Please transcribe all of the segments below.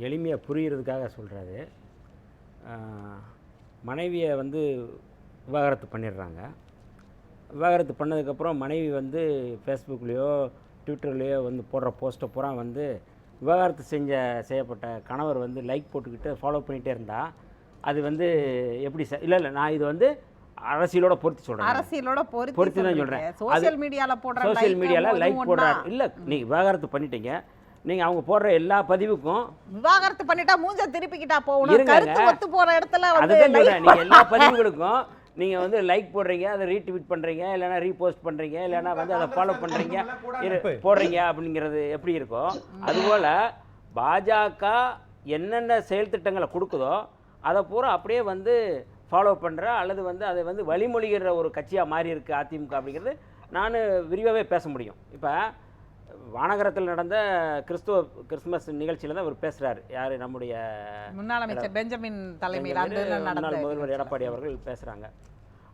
எளிமையாக புரிகிறதுக்காக சொல்கிறாரு மனைவியை வந்து விவாகரத்து பண்ணிடுறாங்க விவாகரத்து பண்ணதுக்கப்புறம் மனைவி வந்து ஃபேஸ்புக்லேயோ ட்விட்டர்லேயோ வந்து போடுற போஸ்ட்டை பூரா வந்து விவாகரத்து செஞ்ச செய்யப்பட்ட கணவர் வந்து லைக் போட்டுக்கிட்டு ஃபாலோ பண்ணிகிட்டே இருந்தா அது வந்து எப்படி சார் இல்லை இல்லை நான் இது வந்து அரசியலோட பொறுத்து சொல்கிறேன் அரசியலோட பொறுத்து பொறுத்து தான் சொல்றீங்க. சொல்றேன். சோசியல் மீடியால போடுற like மீடியாவில் லைக்? போடுறாரு இல்லை நீங்கள் விவாகரத்து பண்ணிட்டீங்க நீங்கள் அவங்க போடுற எல்லா பதிவுக்கும் விவாகரத்து பண்ணிட்டா மூஞ்ச திருப்பிக்கிட்டா போகணும். கருத்து ஒத்து போற இடத்துல வந்து நீங்கள் எல்லா பதிவுகளுக்கும் நீங்கள் வந்து லைக் போடுறீங்க அதை ரீட்வீட் பண்ணுறீங்க இல்லைன்னா ரீபோஸ்ட் பண்ணுறீங்க இல்லைன்னா வந்து அதை ஃபாலோ பண்ணுறீங்க போடுறீங்க அப்படிங்கிறது எப்படி இருக்கும் அதுபோல் பாஜக என்னென்ன செயல் திட்டங்களை கொடுக்குதோ அதை பூரா அப்படியே வந்து ஃபாலோ பண்ணுற அல்லது வந்து அதை வந்து வழிமொழிகிற ஒரு கட்சியாக மாறி இருக்கு அதிமுக அப்படிங்கிறது நான் விரிவாகவே பேச முடியும். இப்போ வானகரத்தில் நடந்த கிறிஸ்துவ கிறிஸ்துமஸ் நிகழ்ச்சியில் தான் அவர் பேசுகிறாரு யார்? நம்முடைய முன்னாள் அமைச்சர் பெஞ்சமின் தலைமையில் முதல்வர் எடப்பாடி அவர்கள் பேசுகிறாங்க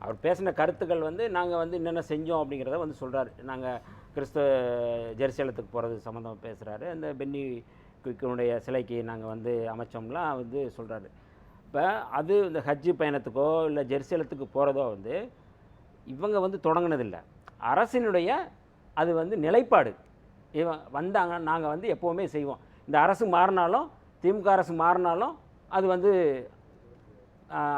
அவர் பேசின கருத்துக்கள் வந்து நாங்கள் வந்து என்னென்ன செஞ்சோம் அப்படிங்கிறத வந்து சொல்கிறாரு நாங்கள் கிறிஸ்துவ ஜெருசலத்துக்கு போகிறது சம்மந்தமாக பேசுகிறாரு அந்த பென்னி குயிக்கனுடைய சிலைக்கு நாங்கள் வந்து அமைச்சோம்லாம் வந்து சொல்கிறாரு இப்போ அது இந்த ஹஜ்ஜு பயணத்துக்கோ இல்லை ஜெருசலத்துக்கு போகிறதோ வந்து இவங்க வந்து தொடங்கினதில்லை. அரசினுடைய அது வந்து நிலைப்பாடு. இவன் வந்தாங்க நாங்கள் வந்து எப்போவுமே செய்வோம். இந்த அரசு மாறினாலும் திமுக அரசு மாறினாலும் அது வந்து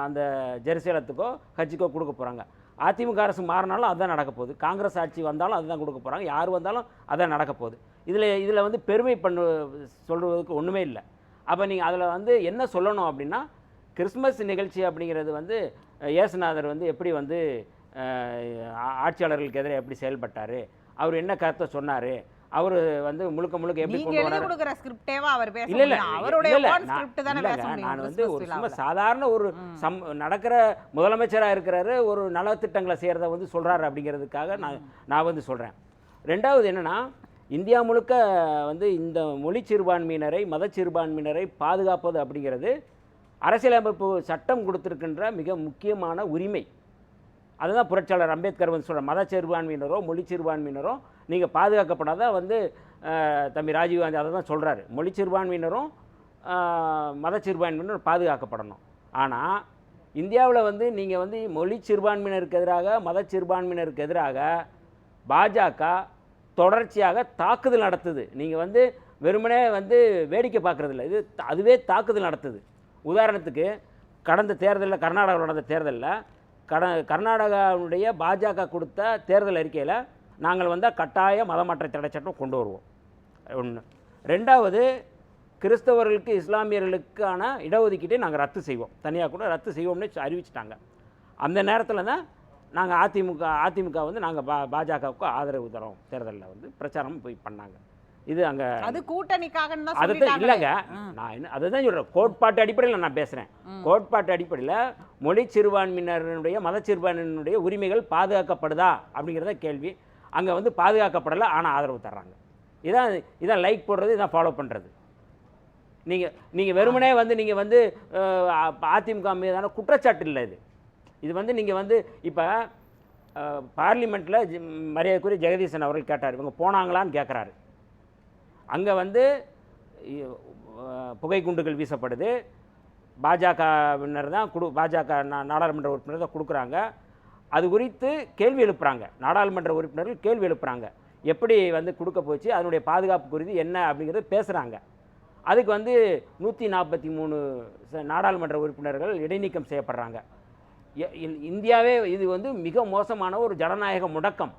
அந்த ஜெருசலத்துக்கோ கட்சிக்கோ கொடுக்க போகிறாங்க அதிமுக அரசு மாறினாலும் அதுதான் நடக்க போகுது. காங்கிரஸ் ஆட்சி வந்தாலும் அதுதான் கொடுக்க போகிறாங்க யார் வந்தாலும் அதான் நடக்க போகுது. இதில் இதில் வந்து பெருமை பண்ணு சொல்கிறதுக்கு ஒன்றுமே இல்லை. அப்போ நீங்கள் அதில் வந்து என்ன சொல்லணும் அப்படின்னா கிறிஸ்மஸ் நிகழ்ச்சி அப்படிங்கிறது வந்து இயேசுநாதர் வந்து எப்படி வந்து ஆட்சியாளர்களுக்கு எதிராக எப்படி செயல்பட்டார்? அவர் என்ன கருத்தை சொன்னார்? அவர் வந்து முழுக்க முழுக்க எப்படி நீங்க எழுதி கொடுக்குற ஸ்கிரிப்டேவா அவர் பேச இல்ல அவருடைய நான் script தானே பேச முடியும் நான் வந்து ஒரு சும்மா. சாதாரண ஒரு சம் நடக்கிற முதலமைச்சரா இருக்கிறாரு ஒரு நலத்திட்டங்களை செய்யறத வந்து சொல்றாரு அப்படிங்கிறதுக்காக நான் நான் வந்து சொல்றேன். ரெண்டாவது என்னன்னா இந்தியா முழுக்க வந்து இந்த மொழி சிறுபான்மையினரை மத சிறுபான்மையினரை பாதுகாப்பது அப்படிங்கிறது அரசியலமைப்பு சட்டம் கொடுத்திருக்கின்ற மிக முக்கியமான உரிமை. அதுதான் புரட்சியாளர் அம்பேத்கர் வந்து சொல்ற மத சிறுபான்மையினரோ மொழி சிறுபான்மையினரோ நீங்கள் பாதுகாக்கப்படாதான் வந்து தம்பி ராஜீவ்காந்தி அதை தான் சொல்கிறாரு மொழி சிறுபான்மையினரும் மத சிறுபான்மையினரும் பாதுகாக்கப்படணும். ஆனால் இந்தியாவில் வந்து நீங்கள் வந்து மொழி சிறுபான்மையினருக்கு எதிராக மத சிறுபான்மையினருக்கு எதிராக பாஜக தொடர்ச்சியாக தாக்குதல் நடத்துது. நீங்கள் வந்து வெறுமனே வந்து வேடிக்கை பார்க்குறதில்ல. இது அதுவே தாக்குதல் நடத்துது. உதாரணத்துக்கு கடந்த தேர்தலில் கர்நாடகாவில் நடந்த தேர்தலில் கட கர்நாடகாவுடைய பாஜக கொடுத்த தேர்தல் அறிக்கையில் நாங்கள் வந்தால் கட்டாய மதமாற்ற தடை சட்டம் கொண்டு வருவோம். ஒன்று ரெண்டாவது கிறிஸ்தவர்களுக்கு இஸ்லாமியர்களுக்கான இடஒதுக்கீட்டை நாங்கள் ரத்து செய்வோம். தனியாக கூட ரத்து செய்வோம்னு அறிவிச்சிட்டாங்க. அந்த நேரத்தில் தான் நாங்கள் அதிமுக அதிமுக வந்து நாங்கள் பா பாஜகவுக்கு ஆதரவு தரோம். தேர்தலில் வந்து பிரச்சாரம் போய் பண்ணாங்க. இது அங்கே அது தான் அதுதான் சொல்லிட்டாங்களே. இல்லைங்க. நான் என்ன அதுதான் சொல்கிறேன் கோட்பாட்டு அடிப்படையில் நான் பேசுகிறேன் கோட்பாட்டு அடிப்படையில் மொழி சிறுபான்மையினருடைய மத சிறுபான்மையினருடைய உரிமைகள் பாதுகாக்கப்படுதா அப்படிங்கிறத கேள்வி. அங்கே வந்து பாதுகாக்கப்படலை ஆனால் ஆதரவு தர்றாங்க. இதான் இதான் லைக் போடுறது இதான் ஃபாலோ பண்ணுறது நீங்கள் நீங்கள் வெறுமனே வந்து நீங்கள் வந்து அதிமுக மீதான குற்றச்சாட்டு இல்லை இது. இது வந்து நீங்கள் வந்து இப்போ பார்லிமெண்ட்டில் மரியாதைக்குரிய ஜெகதீசன் அவர்கள் கேட்டார். இவங்க போனாங்களான்னு கேட்குறாரு அங்கே வந்து புகை குண்டுகள் வீசப்படுது. பாஜகவினர் தான் கொடு பாஜக நாடாளுமன்ற உறுப்பினர் தான் கொடுக்குறாங்க. அது குறித்து கேள்வி எழுப்புறாங்க. நாடாளுமன்ற உறுப்பினர்கள் கேள்வி எழுப்புறாங்க. எப்படி வந்து கொடுக்க போச்சு? அதனுடைய பாதுகாப்பு குறித்து என்ன அப்படிங்கிறது பேசுகிறாங்க அதுக்கு வந்து நூற்றி நாற்பத்தி மூணு ச- நாடாளுமன்ற உறுப்பினர்கள் இடைநீக்கம் செய்யப்படுறாங்க. இந்தியாவே இது வந்து மிக மோசமான ஒரு ஜனநாயக முடக்கம்.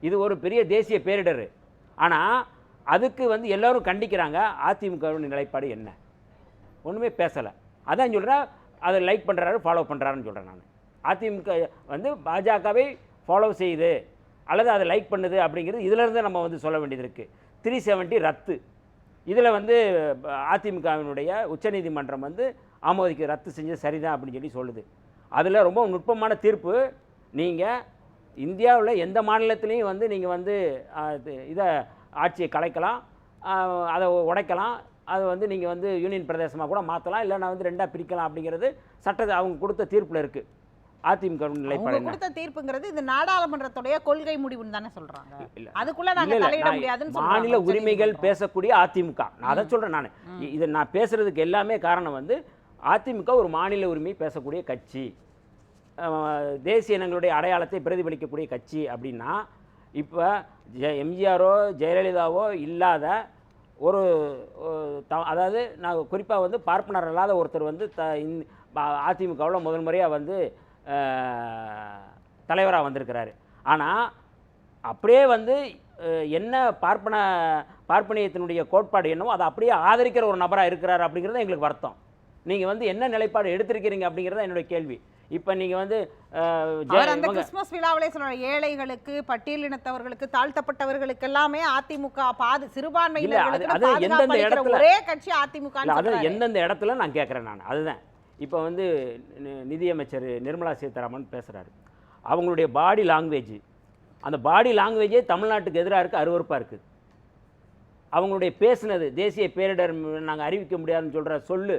இது ஒரு பெரிய தேசிய பேரிடர். ஆனால் அதுக்கு வந்து எல்லோரும் கண்டிக்கிறாங்க அதிமுகவின் நிலைப்பாடு என்ன? ஒன்றுமே பேசலை. அதான் சொல்கிறேன் அதை லைக் பண்ணுறாரு ஃபாலோ பண்ணுறாருன்னு சொல்கிறேன் நான். அதிமுக வந்து பாஜகவை ஃபாலோ செய்யுது அல்லது அதை லைக் பண்ணுது அப்படிங்கிறது இதிலேருந்து நம்ம வந்து சொல்ல வேண்டியது இருக்குது த்ரீ செவன்ட்டி ரத்து. இதில் வந்து அதிமுகவினுடைய உச்சநீதிமன்றம் வந்து ஆமோதிக்க ரத்து செஞ்சது சரிதான் அப்படின்னு சொல்லி சொல்லுது. அதில் ரொம்ப நுட்பமான தீர்ப்பு. நீங்கள் இந்தியாவில் எந்த மாநிலத்திலையும் வந்து நீங்கள் வந்து இது- இதை ஆட்சியை கலைக்கலாம் அதை உடைக்கலாம் அதை வந்து நீங்கள் வந்து யூனியன் பிரதேசமாக கூட மாற்றலாம் இல்லைன்னா வந்து ரெண்டாக பிரிக்கலாம் அப்படிங்கிறது சட்ட அவங்க கொடுத்த தீர்ப்பில் இருக்குது அதிமுக நிலைப்பாடு கொடுத்த தீர்ப்புங்கிறது இது நாடாளுமன்றத்துடைய கொள்கை முடிவுன்னு தானே சொல்றாங்க. அதுக்குள்ள நாங்க தலையிட முடியாதுன்னு மாநில. உரிமைகள். பேசக்கூடிய அதிமுக. நான் அதை சொல்றேன் நான். இதை நான் பேசுறதுக்கு எல்லாமே காரணம் வந்து அதிமுக ஒரு மாநில உரிமை பேசக்கூடிய கட்சி. தேசிய இனங்களுடைய அடையாளத்தை பிரதிபலிக்கக்கூடிய கட்சி அப்படின்னா இப்போ ஜெ எம்ஜிஆரோ ஜெயலலிதாவோ இல்லாத ஒரு த- அதாவது நான் குறிப்பாக வந்து பார்ப்பனர் அல்லாத ஒருத்தர் வந்து த அதிமுகவில் முதல் முறையாக வந்து தலைவராக வந்திருக்கிறாரு. ஆனால் அப்படியே வந்து என்ன பார்ப்பன பார்ப்பனியத்தினுடைய கோட்பாடு என்னவோ அதை அப்படியே ஆதரிக்கிற ஒரு நபராக இருக்கிறார் அப்படிங்கிறது எங்களுக்கு வருத்தம். நீங்கள் வந்து என்ன நிலைப்பாடு எடுத்திருக்கிறீங்க அப்படிங்கிறது என்னுடைய கேள்வி. இப்போ நீங்கள் வந்து அந்த கிறிஸ்துமஸ் விழாவிலே சொல்றாரு ஏழைகளுக்கு பட்டியலினத்தவர்களுக்கு தாழ்த்தப்பட்டவர்களுக்கு எல்லாமே அதிமுக பாது சிறுபான்மையினர்களுக்கு ஒரே கட்சி அதிமுக அது எந்தெந்த இடத்துல நான் கேட்குறேன் நான். அதுதான். இப்போ வந்து நிதியமைச்சர் நிர்மலா சீதாராமன் பேசுகிறாரு அவங்களுடைய பாடி லாங்குவேஜ் அந்த பாடி லாங்குவேஜே தமிழ்நாட்டுக்கு எதிராக இருக்குது அருவருப்பாக இருக்குது அவங்களுடைய பேசுனது தேசிய பேரிடர் நாங்கள் அறிவிக்க முடியாதுன்னு சொல்கிற சொல்லு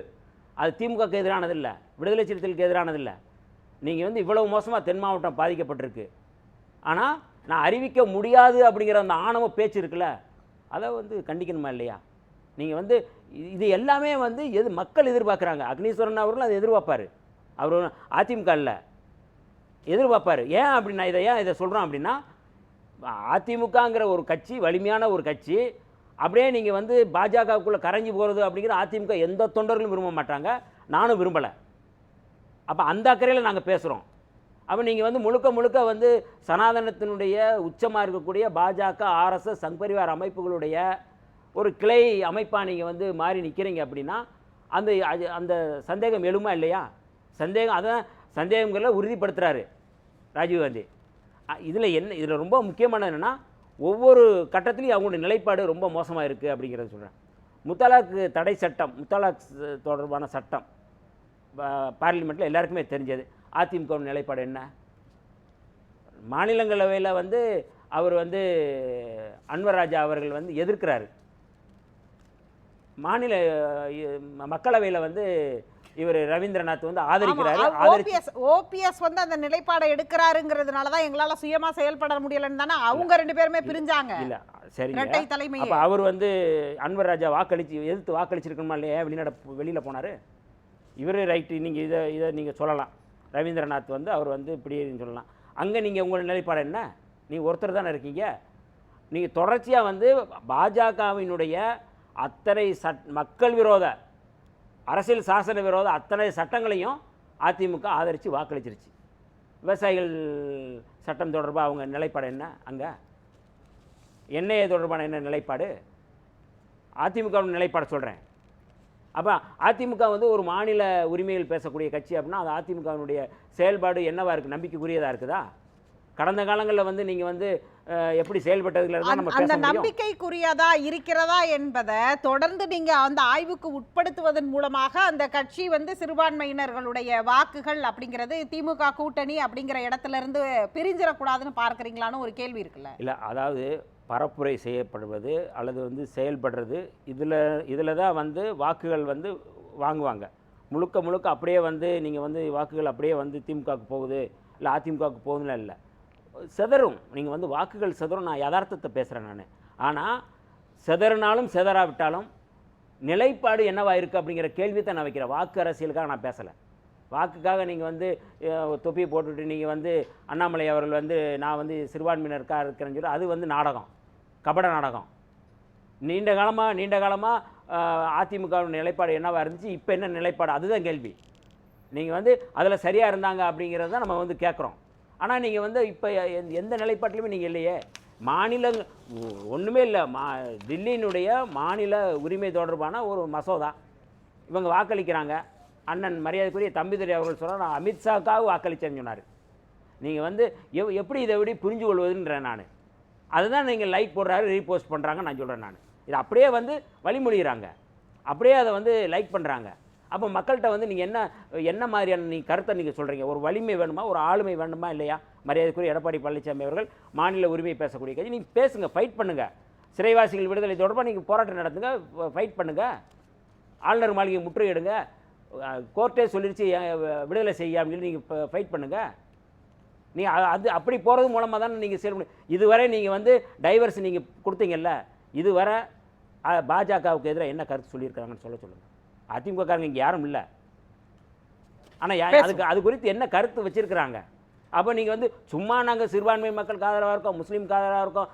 அது திமுகக்கு எதிரானதில்லை விடுதலை சிறுத்தைகளுக்கு எதிரானதில்லை. நீங்கள் வந்து இவ்வளவு மோசமாக தென் மாவட்டம் பாதிக்கப்பட்டிருக்கு. ஆனால் நான் அறிவிக்க முடியாது அப்படிங்கிற அந்த ஆணவ பேச்சு இருக்குல்ல அதை வந்து கண்டிக்கணுமா இல்லையா? நீங்கள் வந்து இது- எல்லாமே வந்து எது மக்கள் எதிர்பார்க்குறாங்க. அக்னீஸ்வரன் அவர்களும் அதை எதிர்பார்ப்பார். அவர் அதிமுக இல்லை. எதிர்பார்ப்பார். ஏன் அப்படி நான் இதை ஏன் இதை சொல்கிறோம் அப்படின்னா அதிமுகங்கிற ஒரு கட்சி வலிமையான ஒரு கட்சி அப்படியே நீங்கள் வந்து பாஜகவுக்குள்ளே கரைஞ்சி போகிறது அப்படிங்கிற அதிமுக எந்த தொண்டர்களும் விரும்ப மாட்டாங்க. நானும் விரும்பலை. அப்போ அந்த அக்கறையில் நாங்கள் பேசுகிறோம் அப்போ நீங்கள் வந்து முழுக்க முழுக்க வந்து சனாதனத்தினுடைய உச்சமாக இருக்கக்கூடிய பாஜக ஆர்எஸ்எஸ் சங்பரிவார் அமைப்புகளுடைய ஒரு கிளை அமைப்பாக நீங்கள் வந்து மாறி நிற்கிறீங்க அப்படின்னா அந்த அது- அந்த சந்தேகம் எழுமா இல்லையா? சந்தேகம் அதான் சந்தேகங்களை உறுதிப்படுத்துகிறாரு ராஜீவ்காந்தி இதில் என்ன இதில் ரொம்ப முக்கியமானது என்னென்னா ஒவ்வொரு கட்டத்திலையும் அவங்களுடைய நிலைப்பாடு ரொம்ப மோசமாக இருக்குது அப்படிங்கிறத சொல்கிறேன் முத்தலாக்கு தடை சட்டம் முத்தலாக் தொடர்பான சட்டம் பார்லிமெண்ட்டில் எல்லாருக்குமே தெரிஞ்சது. அதிமுக நிலைப்பாடு என்ன? மாநிலங்களவையில் வந்து அவர் வந்து அன்வர் ராஜா அவர்கள் வந்து எதிர்க்கிறாரு. மாநில மக்களவையில் வந்து இவர் ரவீந்திரநாத் வந்து ஆதரிக்கிறாரு ஓபிஎஸ் ஓபிஎஸ் வந்து அந்த நிலைப்பாடை எடுக்கிறாருங்கிறதுனால தான் எங்களால சுயமா செயல்பட முடியலன்னு தானே அவங்க ரெண்டு பேருமே பிரிஞ்சாங்க. இல்லை சரிங்க. இரட்டை தலைமை அப்போ அவர் வந்து அன்வர் ராஜா வாக்களிச்சு எதிர்த்து வாக்களிச்சிருக்கணுமா இல்லையா? வெளிநட வெளியில் போனார். இவர் ரைட்டு நீங்கள் இதை இதை நீங்கள் சொல்லலாம். ரவீந்திரநாத் வந்து அவர் வந்து இப்படின்னு சொல்லலாம். அங்கே நீங்கள் உங்கள் நிலைப்பாடு என்ன? நீங்கள் ஒருத்தர் தானே இருக்கீங்க? நீங்கள் தொடர்ச்சியாக வந்து பாஜகவினுடைய அத்தனை சட் மக்கள் விரோத அரசியல் சாசன விரோத அத்தனை சட்டங்களையும் அதிமுக ஆதரித்து வாக்களிச்சிருச்சு. விவசாயிகள் சட்டம் தொடர்பாக அவங்க நிலைப்பாடு என்ன அங்கே? என்ஐஏ தொடர்பான என்ன நிலைப்பாடு? அதிமுக நிலைப்பாடு சொல்கிறேன் அப்போ அதிமுக வந்து ஒரு மாநில உரிமைகள் பேசக்கூடிய கட்சி அப்படின்னா அது அதிமுகவினுடைய செயல்பாடு என்னவாக இருக்குது நம்பிக்கைக்குரியதாக இருக்குதா? கடந்த காலங்களில் வந்து நீங்கள் வந்து எப்படி செயல்பட்டதுல அந்த- நம்பிக்கைக்குரியதா இருக்கிறதா என்பதை தொடர்ந்து நீங்க அந்த ஆய்வுக்கு உட்படுத்துவதன் மூலமாக அந்த கட்சி வந்து சிறுபான்மையினர்களுடைய வாக்குகள் அப்படிங்கிறது திமுக கூட்டணி அப்படிங்கிற இடத்துல இருந்து பிரிஞ்சிடக்கூடாதுன்னு பார்க்கறீங்களான்னு ஒரு கேள்வி இருக்குல்ல? இல்லை அதாவது பரப்புரை செய்யப்படுவது அல்லது வந்து செயல்படுறது இதில் இதில் தான் வந்து வாக்குகள் வந்து வாங்குவாங்க. முழுக்க முழுக்க அப்படியே வந்து நீங்கள் வந்து வாக்குகள் அப்படியே வந்து திமுகவுக்கு போகுது இல்லை அதிமுகவுக்கு போகுதுன்னு இல்லை. சிதறும். நீங்கள் வந்து வாக்குகள் சிதறும். நான் யதார்த்தத்தை பேசுகிறேன் நான். ஆனால் சிதறினாலும் சிதறாவிட்டாலும் நிலைப்பாடு என்னவாக இருக்குது அப்படிங்கிற கேள்வி தான் நான் வைக்கிறேன். வாக்கு அரசியலுக்காக நான் பேசலை. வாக்குக்காக நீங்கள் வந்து தொப்பி தொப்பியை போட்டுட்டு நீங்கள் வந்து அண்ணாமலை அவர்கள் வந்து நான் வந்து சிறுபான்மையினருக்காக இருக்கிறேன்னு சொல்லி அது வந்து நாடகம். கபட நாடகம். நீண்ட காலமாக நீண்ட காலமாக அதிமுகவின் நிலைப்பாடு என்னவாக இருந்துச்சு? இப்போ என்ன நிலைப்பாடு? அதுதான் கேள்வி. நீங்கள் வந்து அதில் சரியாக இருந்தாங்க அப்படிங்கிறத தான் நம்ம வந்து கேட்குறோம் ஆனால் நீங்கள் வந்து இப்போ எந்த நிலைப்பாட்டிலுமே நீங்கள் இல்லையே. மாநில ஒன்றுமே இல்லை. மா தில்லியினுடைய மாநில உரிமை தொடர்பான ஒரு மசோதா. இவங்க வாக்களிக்கிறாங்க. அண்ணன் மரியாதைக்குரிய தம்பிதுரை அவர்கள் சொன்னால் நான் அமித்ஷாக்காக வாக்களித்தேன்னு சொன்னார். நீங்கள் வந்து எவ் எப்படி இதை எப்படி புரிஞ்சு கொள்வதுன்றேன் நான். அதுதான் நீங்கள் லைக் போடுறாரு ரீபோஸ்ட் பண்ணுறாங்க நான் சொல்கிறேன் நான். இது அப்படியே வந்து வழிமொழிகிறாங்க அப்படியே அதை வந்து லைக் பண்ணுறாங்க அப்போ மக்கள்கிட்ட வந்து நீங்கள் என்ன என்ன மாதிரியான நீ கருத்தை நீங்கள் சொல்கிறீங்க ஒரு வலிமை வேணுமா? ஒரு ஆளுமை வேணுமா இல்லையா? மரியாதைக்குரிய எடப்பாடி பழனிசாமி அவர்கள் மாநில உரிமை பேசக்கூடிய கட்சி. நீங்கள் பேசுங்க ஃபைட் பண்ணுங்கள் சிறைவாசிகள் விடுதலை தொடர்பாக நீங்கள் போராட்டம் நடத்துங்க ஃபைட் பண்ணுங்கள் ஆளுநர் மாளிகை முற்றுகையிடுங்க. கோர்ட்டே சொல்லிடுச்சு விடுதலை செய்ய அப்படின்னு நீங்கள் ஃபைட் பண்ணுங்கள் நீங்கள் அது அப்படி போகிறது மூலமாக தானே நீங்கள் செயல் முடியும். இதுவரை நீங்கள் வந்து டைவர்ஸ் நீங்கள் கொடுத்தீங்கல்ல இதுவரை பாஜகவுக்கு எதிராக என்ன கருத்து சொல்லியிருக்காங்கன்னு சொல்ல சொல்லுங்கள் அதிமுககாரங்க இங்கே யாரும் இல்லை. ஆனால் அதுக்கு அது குறித்து என்ன கருத்து வச்சிருக்கிறாங்க? அப்போ நீங்கள் வந்து சும்மா நாங்கள் சிறுபான்மை மக்களுக்கு ஆதரவாக இருக்கோம் முஸ்லீம்க்கு ஆதரவாக இருக்கோம்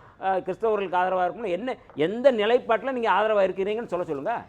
கிறிஸ்தவர்களுக்கு ஆதரவாக இருக்கோம்னு என்ன எந்த நிலைப்பாட்டில் நீங்கள் ஆதரவாக இருக்கிறீங்கன்னு சொல்ல சொல்லுங்கள்